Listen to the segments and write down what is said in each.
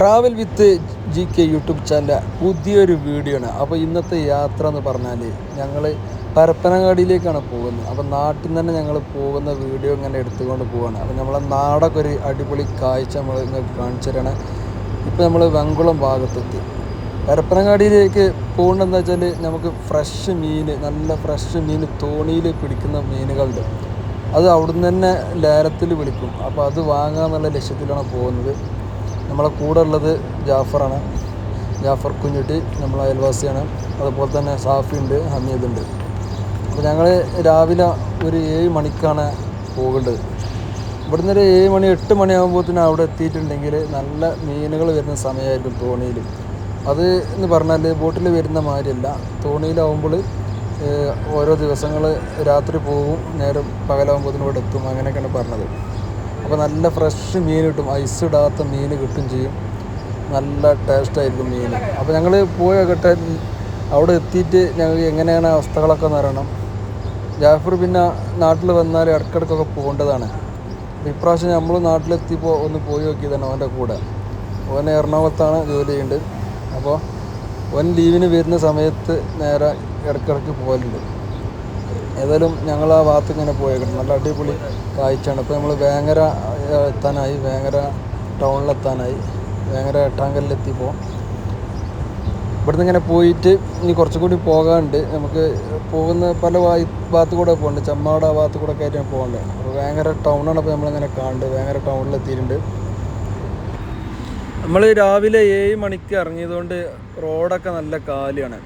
Travel with G K YouTube ചാനലിന്റെ പുതിയൊരു video ആണ്. അപ്പോൾ ഇന്നത്തെ യാത്ര എന്ന് പറഞ്ഞാൽ ഞങ്ങൾ പരപ്പനങ്ങാടിയിലേക്കാണ് പോകുന്നത്. അപ്പോൾ നാട്ടിൽ നിന്ന് തന്നെ ഞങ്ങൾ പോകുന്ന വീഡിയോ ഇങ്ങനെ എടുത്തുകൊണ്ട് പോവുകയാണ് അപ്പോൾ നമ്മളെ നാടൊക്കെ ഒരു അടിപൊളി കാഴ്ച നമ്മൾ ഇങ്ങനെ കാണിച്ചു തരണം. ഇപ്പോൾ നമ്മൾ വെങ്കുളം ഭാഗത്തെത്തി. പരപ്പനങ്ങാടിയിലേക്ക് പോകേണ്ടതെന്ന് വെച്ചാൽ നമുക്ക് ഫ്രഷ് മീൻ നല്ല ഫ്രഷ് മീൻ തോണിയിൽ പിടിക്കുന്ന മീനുകളുണ്ട്. അത് അവിടുന്ന് തന്നെ ലേലത്തിൽ വിളിക്കും. അപ്പോൾ അത് വാങ്ങാമെന്നുള്ള ലക്ഷ്യത്തിലാണ് പോകുന്നത്. നമ്മളെ കൂടെ ഉള്ളത് ജാഫറാണ്. ജാഫർ കുഞ്ഞുട്ടി നമ്മളെ അയൽവാസിയാണ്. അതുപോലെ തന്നെ സാഫി ഉണ്ട് ഹമീദ് ഉണ്ട്. അപ്പോൾ ഞങ്ങൾ രാവിലെ ഒരു ഏഴ് മണിക്കാണ് പോകേണ്ടത്. ഇവിടുന്ന് ഒരു ഏഴ് മണി എട്ട് മണിയാകുമ്പോഴത്തേനും അവിടെ എത്തിയിട്ടുണ്ടെങ്കിൽ നല്ല മീനുകൾ വരുന്ന സമയമായിരിക്കും തോണിയിൽ. അത് എന്ന് പറഞ്ഞാൽ ബോട്ടിൽ വരുന്ന മാതിരിയല്ല. തോണിയിലാവുമ്പോൾ ഓരോ ദിവസങ്ങൾ രാത്രി പോകും നേരം പകലാകുമ്പോഴത്തേനും ഇവിടെ എത്തും. അങ്ങനെയൊക്കെയാണ് പറഞ്ഞത്. അപ്പോൾ നല്ല ഫ്രഷ് മീൻ കിട്ടും. ഐസ് ഇടാത്ത മീൻ കിട്ടും ചെയ്യും. നല്ല ടേസ്റ്റായിരിക്കും മീൻ. അപ്പോൾ ഞങ്ങൾ പോയി നോക്കട്ടെ അവിടെ എത്തിയിട്ട് ഞങ്ങൾ എങ്ങനെയാണ് അവസ്ഥകളൊക്കെ എന്ന് അറിയണം. ജാഫർ പിന്നെ നാട്ടിൽ വന്നാൽ ഇടയ്ക്കിടയ്ക്കൊക്കെ പോകേണ്ടതാണ്. ഇപ്രാവശ്യം നമ്മൾ നാട്ടിലെത്തിയപ്പോൾ ഒന്ന് പോയി നോക്കിയതാണ് അവന്റെ കൂടെ. ഓൻ എറണാകുളത്താണ് ജോലി ചെയ്യുന്നത് അപ്പോൾ ഓൻ ലീവിന് വരുന്ന സമയത്ത് നേരെ ഇടയ്ക്കിടയ്ക്ക് പോകലുണ്ട്. ഏതായാലും ഞങ്ങൾ ആ ഭാഗത്ത് ഇങ്ങനെ പോയേക്കണം. നല്ല അടിപൊളി കാഴ്ചയാണ്. ഇപ്പോൾ നമ്മൾ വേങ്ങര എത്താനായി. വേങ്ങര ടൗണിലെത്താനായി. വേങ്ങര എട്ടാങ്കലിലെത്തിയപ്പോൾ ഇവിടുന്ന് ഇങ്ങനെ പോയിട്ട് ഇനി കുറച്ചുകൂടി പോകാനുണ്ട്. നമുക്ക് പോകുന്ന പല വായി ഭാഗത്തു കൂടെ പോകുന്നുണ്ട് ചമ്മാട് ആ ഭാഗത്തു കൂടെ കയറ്റി പോകണ്ടേ. അപ്പോൾ വേങ്ങര ടൗണാണ് അപ്പോൾ നമ്മളിങ്ങനെ കാണുന്നത് വേങ്ങര ടൗണിലെത്തിയിട്ടുണ്ട്. നമ്മൾ രാവിലെ ഏഴ് മണിക്ക് ഇറങ്ങിയതുകൊണ്ട് റോഡൊക്കെ നല്ല കാലിയാണ്.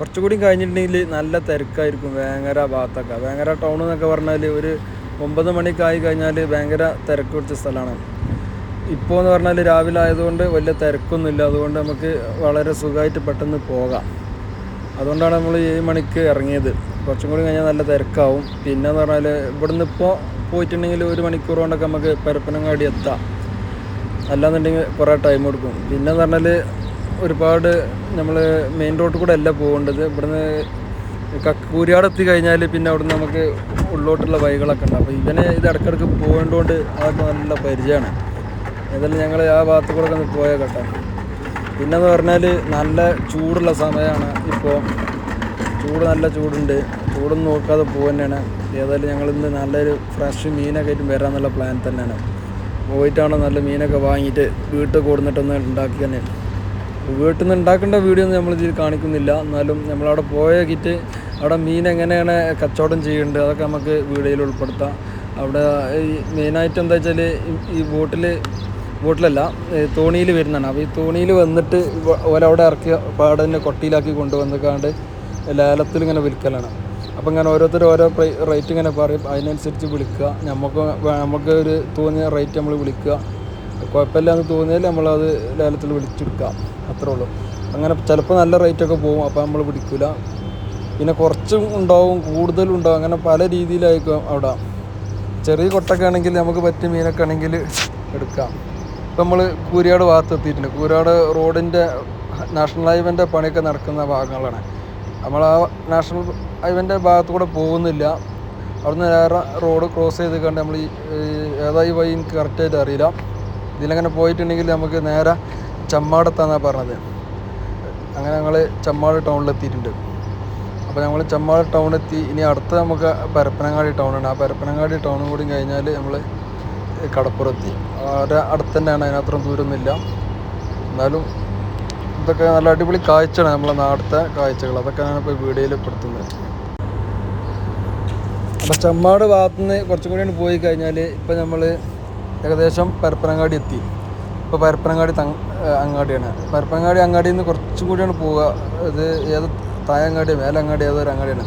കുറച്ചുകൂടി കഴിഞ്ഞിട്ടുണ്ടെങ്കിൽ നല്ല തിരക്കായിരിക്കും. വേങ്ങര ഭാഗത്തൊക്കെ. വേങ്ങര ടൗൺ എന്നൊക്കെ പറഞ്ഞാൽ ഒരു ഒമ്പത് മണിക്കായി കഴിഞ്ഞാൽ ഭയങ്കര തിരക്ക് പിടിച്ച സ്ഥലമാണ്. ഇപ്പോൾ എന്ന് പറഞ്ഞാൽ രാവിലെ ആയതുകൊണ്ട് വലിയ തിരക്കൊന്നുമില്ല. അതുകൊണ്ട് നമുക്ക് വളരെ സുഖമായിട്ട് പെട്ടെന്ന് പോകാം. അതുകൊണ്ടാണ് നമ്മൾ ഏഴ് മണിക്ക് ഇറങ്ങിയത്. കുറച്ചും കൂടി കഴിഞ്ഞാൽ നല്ല തിരക്കാവും. പിന്നെ എന്ന് പറഞ്ഞാൽ ഇവിടുന്ന് ഇപ്പോൾ പോയിട്ടുണ്ടെങ്കിൽ ഒരു മണിക്കൂർ കൊണ്ടൊക്കെ നമുക്ക് പരപ്പനങ്ങാടി എത്താം. അല്ലാന്നുണ്ടെങ്കിൽ കുറേ ടൈം എടുക്കും. പിന്നെ എന്ന് പറഞ്ഞാൽ ഒരുപാട് നമ്മൾ മെയിൻ റോഡിൽ കൂടെ അല്ല പോകേണ്ടത്. ഇവിടുന്ന് കൂരിയാടെത്തി കഴിഞ്ഞാൽ പിന്നെ അവിടുന്ന് നമുക്ക് ഉള്ളോട്ടുള്ള വഴികളൊക്കെ ഉണ്ട്. അപ്പോൾ ഇവനെ ഇത് ഇടയ്ക്കിടയ്ക്ക് പോകേണ്ടതുകൊണ്ട് അതൊക്കെ നല്ല പരിചയമാണ്. ഏതായാലും ഞങ്ങൾ ആ ഭാഗത്തു കൂടെ ഒന്ന് പോയാൽ കേട്ടോ. പിന്നെന്ന് പറഞ്ഞാൽ നല്ല ചൂടുള്ള സമയമാണ് ഇപ്പോൾ ചൂട് നല്ല ചൂടുണ്ട്. ചൂടൊന്നും നോക്കാതെ പോകുന്നതാണ് ഏതായാലും ഞങ്ങൾ ഇന്ന് നല്ലൊരു ഫ്രഷ് മീനൊക്കെ ആയിട്ട് വരാമെന്നുള്ള പ്ലാൻ തന്നെയാണ്. പോയിട്ടാണ് നല്ല മീനൊക്കെ വാങ്ങിയിട്ട് വീട്ടിൽ കൊടുന്നിട്ടൊന്ന് ഉണ്ടാക്കി തന്നെ വീട്ടിൽ നിന്ന് ഉണ്ടാക്കേണ്ട വീഡിയോ ഒന്നും നമ്മൾ കാണിക്കുന്നില്ല. എന്നാലും നമ്മളവിടെ പോയേക്കിട്ട് അവിടെ മീൻ എങ്ങനെയാണ് കച്ചവടം ചെയ്യുന്നുണ്ട് അതൊക്കെ നമുക്ക് വീഡിയോയിൽ ഉൾപ്പെടുത്താം. അവിടെ ഈ മെയിനായിട്ട് എന്താ വെച്ചാൽ ഈ ബോട്ടിൽ ബോട്ടിലല്ല തോണിയിൽ വരുന്നതാണ്. അപ്പോൾ ഈ തോണിയിൽ വന്നിട്ട് ഓല അവിടെ ഇറക്കി പാടതിനെ കൊട്ടിയിലാക്കി കൊണ്ടുവന്നിക്കാണ്ട് ലേലത്തിൽ ഇങ്ങനെ വിൽക്കലാണ്. അപ്പോൾ ഇങ്ങനെ ഓരോരുത്തർ ഓരോ റേറ്റ് ഇങ്ങനെ പറയും. അതിനനുസരിച്ച് വിളിക്കുക. നമുക്ക് നമുക്ക് ഒരു തോന്നിയ റേറ്റ് നമ്മൾ വിളിക്കുക. കുഴപ്പമില്ല എന്ന് തോന്നിയാൽ നമ്മളത് ലേലത്തിൽ വിളിച്ചെടുക്കാം. അത്രേ ഉള്ളൂ. അങ്ങനെ ചിലപ്പോൾ നല്ല റേറ്റൊക്കെ പോകും അപ്പോൾ നമ്മൾ പിടിക്കില്ല പിന്നെ കുറച്ചും ഉണ്ടാവും കൂടുതലും ഉണ്ടാവും. അങ്ങനെ പല രീതിയിലായിരിക്കും അവിടെ. ചെറിയ കൊട്ടൊക്കെ ആണെങ്കിൽ നമുക്ക് പറ്റിയ മീനൊക്കെ ആണെങ്കിൽ എടുക്കാം. ഇപ്പം നമ്മൾ കൂരിയാട് ഭാഗത്ത് എത്തിയിട്ടുണ്ട്. കൂരിയാട് റോഡിന്റെ നാഷണൽ ഹൈവേന്റെ പണിയൊക്കെ നടക്കുന്ന ഭാഗങ്ങളാണ്. നമ്മൾ ആ നാഷണൽ ഹൈവേന്റെ ഭാഗത്ത് കൂടെ പോകുന്നില്ല. അവിടുന്ന് നേരെ റോഡ് ക്രോസ് ചെയ്ത് കണ്ട് നമ്മൾ ഈ ഏതായി വഴി എനിക്ക് കറക്റ്റായിട്ട് അറിയില്ല. ഇതിലങ്ങനെ പോയിട്ടുണ്ടെങ്കിൽ നമുക്ക് നേരെ ചമ്മാടെത്താന്നാണ് പറഞ്ഞത്. അങ്ങനെ ഞങ്ങൾ ചമ്മാട് ടൗണിലെത്തിയിട്ടുണ്ട്. അപ്പോൾ ഞങ്ങൾ ചമ്മാട് ടൗണെത്തി ഇനി അടുത്ത നമുക്ക് പരപ്പനങ്ങാടി ടൗണാണ്. ആ പരപ്പനങ്ങാടി ടൗണും കൂടി കഴിഞ്ഞാൽ നമ്മൾ കടപ്പുറത്തി. അവിടെ അടുത്ത് തന്നെയാണ് അതിനത്രയും ദൂരമൊന്നുമില്ല. എന്നാലും ഇതൊക്കെ നല്ല അടിപൊളി കാഴ്ചയാണ് നമ്മളെ നാടത്തെ കാഴ്ചകൾ. അതൊക്കെയാണ് ഇപ്പോൾ വീഡിയോയിൽ പെടുത്തുന്നത്. അപ്പോൾ ചമ്മാട് ഭാഗത്തുനിന്ന് കുറച്ചും കൂടി പോയി കഴിഞ്ഞാൽ ഇപ്പോൾ നമ്മൾ ഏകദേശം പരപ്പനങ്ങാടി എത്തി. ഇപ്പോൾ പരപ്പനങ്ങാടി തങ് അങ്ങാടിയാണ്. പരപ്പനങ്ങാടി അങ്ങാടിയിൽ നിന്ന് കുറച്ചും കൂടിയാണ് പോവുക. ഇത് ഏത് തായങ്ങാടി മേലങ്ങാടി ഏതോ ഒരു അങ്ങാടിയാണ്.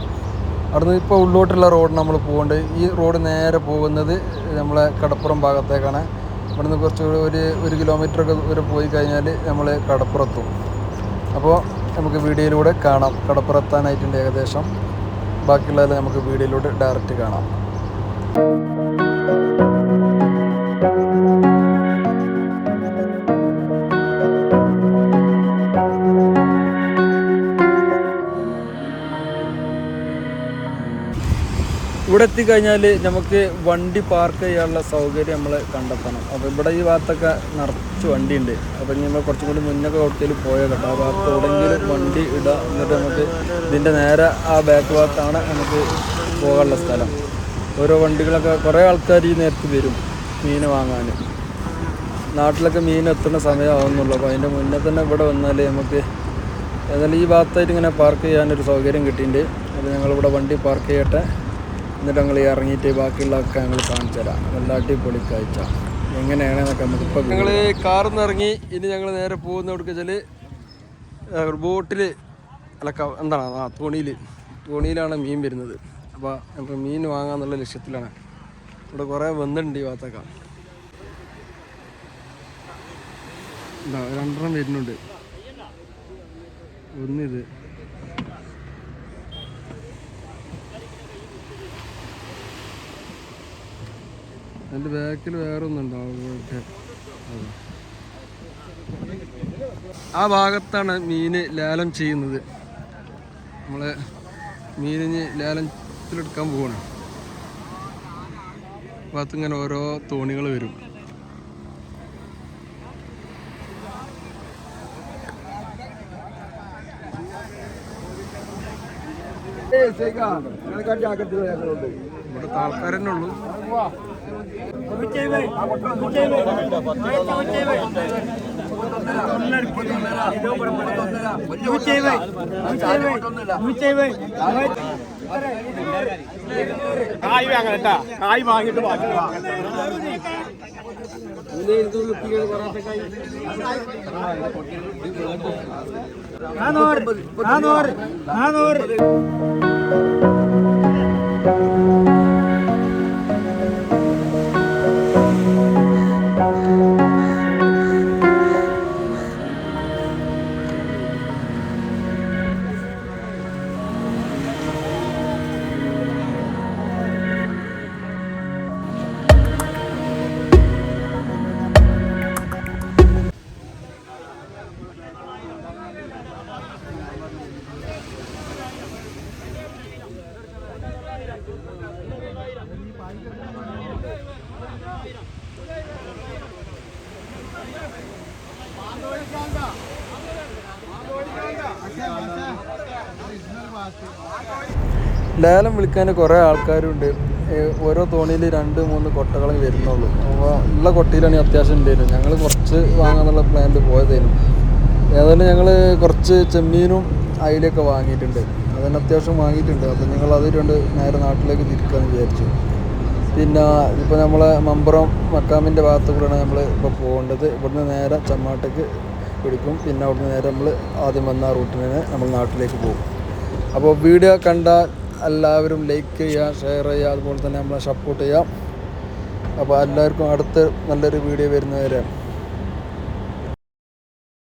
അവിടുന്ന് ഇപ്പോൾ ഉള്ളോട്ടുള്ള റോഡ് നമ്മൾ പോകുന്നുണ്ട് ഈ റോഡ് നേരെ പോകുന്നത് നമ്മളെ കടപ്പുറം ഭാഗത്തേക്കാണ്. ഇവിടുന്ന് കുറച്ച് ഒരു ഒരു കിലോമീറ്റർ ഒക്കെ വരെ പോയി കഴിഞ്ഞാൽ നമ്മൾ കടപ്പുറത്തും. അപ്പോൾ നമുക്ക് വീഡിയോയിലൂടെ കാണാം. കടപ്പുറത്താനായിട്ടുണ്ട് ഏകദേശം. ബാക്കിയുള്ളതെല്ലാം നമുക്ക് വീഡിയോയിലൂടെ ഡയറക്റ്റ് കാണാം. ഇവിടെ എത്തിക്കഴിഞ്ഞാൽ നമുക്ക് വണ്ടി പാർക്ക് ചെയ്യാനുള്ള സൗകര്യം നമ്മൾ കണ്ടെത്തണം. അപ്പോൾ ഇവിടെ ഈ ഭാഗത്തൊക്കെ നിറച്ച് വണ്ടിയുണ്ട്. അപ്പോൾ നമ്മൾ കുറച്ചും കൂടി മുന്നൊക്കെ ഹോട്ടലിൽ പോയാൽ കേട്ടോ. ആ ഭാഗത്ത് എവിടെയെങ്കിലും വണ്ടി ഇടുക എന്നിട്ട് നമുക്ക് ഇതിന്റെ നേരെ ആ ബാക്ക് ഭാഗത്താണ് നമുക്ക് പോകാനുള്ള സ്ഥലം. ഓരോ വണ്ടികളൊക്കെ കുറേ ആൾക്കാർ ഈ നേരത്ത് വരും മീൻ വാങ്ങാൻ നാട്ടിലൊക്കെ മീൻ എത്തുന്ന സമയമാവുന്നുള്ളൂ അപ്പോൾ അതിന്റെ മുന്നേ തന്നെ ഇവിടെ വന്നാൽ നമുക്ക് ഏതായാലും ഈ ഭാഗത്തായിട്ട് ഇങ്ങനെ പാർക്ക് ചെയ്യാനൊരു സൗകര്യം കിട്ടിയിട്ടുണ്ട്. അപ്പോൾ ഞങ്ങളിവിടെ വണ്ടി പാർക്ക് ചെയ്യട്ടെ. എന്നിട്ട് ഞങ്ങൾ ഇറങ്ങിയിട്ട് ബാക്കിയുള്ളതൊക്കെ ഞങ്ങൾ കാണിച്ചു തരാം. നല്ല അടിപൊളി കാഴ്ച. എങ്ങനെയാണെന്നൊക്കെ ഇപ്പം ഞങ്ങൾ കാറിൽ നിന്ന് ഇറങ്ങി ഇനി ഞങ്ങൾ നേരെ പോകുന്ന എവിടെ വെച്ചാൽ ബോട്ടിൽ അല്ല എന്താണ് ആ തോണിയിൽ തോണിയിലാണ് മീൻ വരുന്നത്. അപ്പോൾ നമുക്ക് മീൻ വാങ്ങാന്നുള്ള ലക്ഷ്യത്തിലാണ്. ഇവിടെ കുറേ വന്നിട്ടുണ്ട് ഈ ഭാഗത്തൊക്കെ. രണ്ടെണ്ണം വരുന്നുണ്ട്. ഒന്നിത്. അതിന്റെ ബാക്കിൽ വേറെ ഒന്നുണ്ടാവും ആ ഭാഗത്താണ് മീൻ ലാലം ചെയ്യുന്നത്. നമ്മൾ മീനിന് ലേലത്തിലെടുക്കാൻ പോവാണ്. ഭാഗത്ത് ഇങ്ങനെ ഓരോ തോണികൾ വരും. തന്നെ ഉള്ളൂ. കായ് വാങ്ങണം കേട്ടാ കായ് വാങ്ങിട്ട് ബാക്കി വാങ്ങാം. ലേലം വിളിക്കാൻ കുറേ ആൾക്കാരുണ്ട്. ഓരോ തോണിയിൽ രണ്ട് മൂന്ന് കൊട്ടകളും വരുന്നുള്ളൂ. അപ്പോൾ ഉള്ള കൊട്ടയിലാണ് അത്യാവശ്യം ഉണ്ടായിരുന്നത്. ഞങ്ങൾ കുറച്ച് വാങ്ങാന്നുള്ള പ്ലാനിൽ പോയതായിരുന്നു. ഏതായാലും ഞങ്ങൾ കുറച്ച് ചെമ്മീനും അയിലൊക്കെ വാങ്ങിയിട്ടുണ്ട്. അതിന് അത്യാവശ്യം വാങ്ങിയിട്ടുണ്ട്. അപ്പോൾ ഞങ്ങൾ അത് രണ്ട് നേരെ നാട്ടിലേക്ക് തിരിക്കാമെന്ന് വിചാരിച്ചു. പിന്നെ ഇപ്പോൾ നമ്മളെ മമ്പുറം മക്കാമിന്റെ ഭാഗത്തു കൂടെയാണ് നമ്മൾ ഇപ്പോൾ പോകേണ്ടത്. ഇവിടുന്ന് നേരെ ചമ്മാട്ടേക്ക് പിടിക്കും. പിന്നെ അവിടുന്ന് നേരെ നമ്മൾ ആദ്യം വന്ന റൂട്ടിന് തന്നെ നമ്മൾ നാട്ടിലേക്ക് പോകും. അപ്പോൾ വീഡിയോ കണ്ടാൽ എല്ലാവരും ലൈക്ക് ചെയ്യുക ഷെയർ ചെയ്യുക അതുപോലെ തന്നെ നമ്മളെ സപ്പോർട്ട് ചെയ്യുക അപ്പോൾ എല്ലാവർക്കും അടുത്ത നല്ലൊരു വീഡിയോ വരുന്നവരെ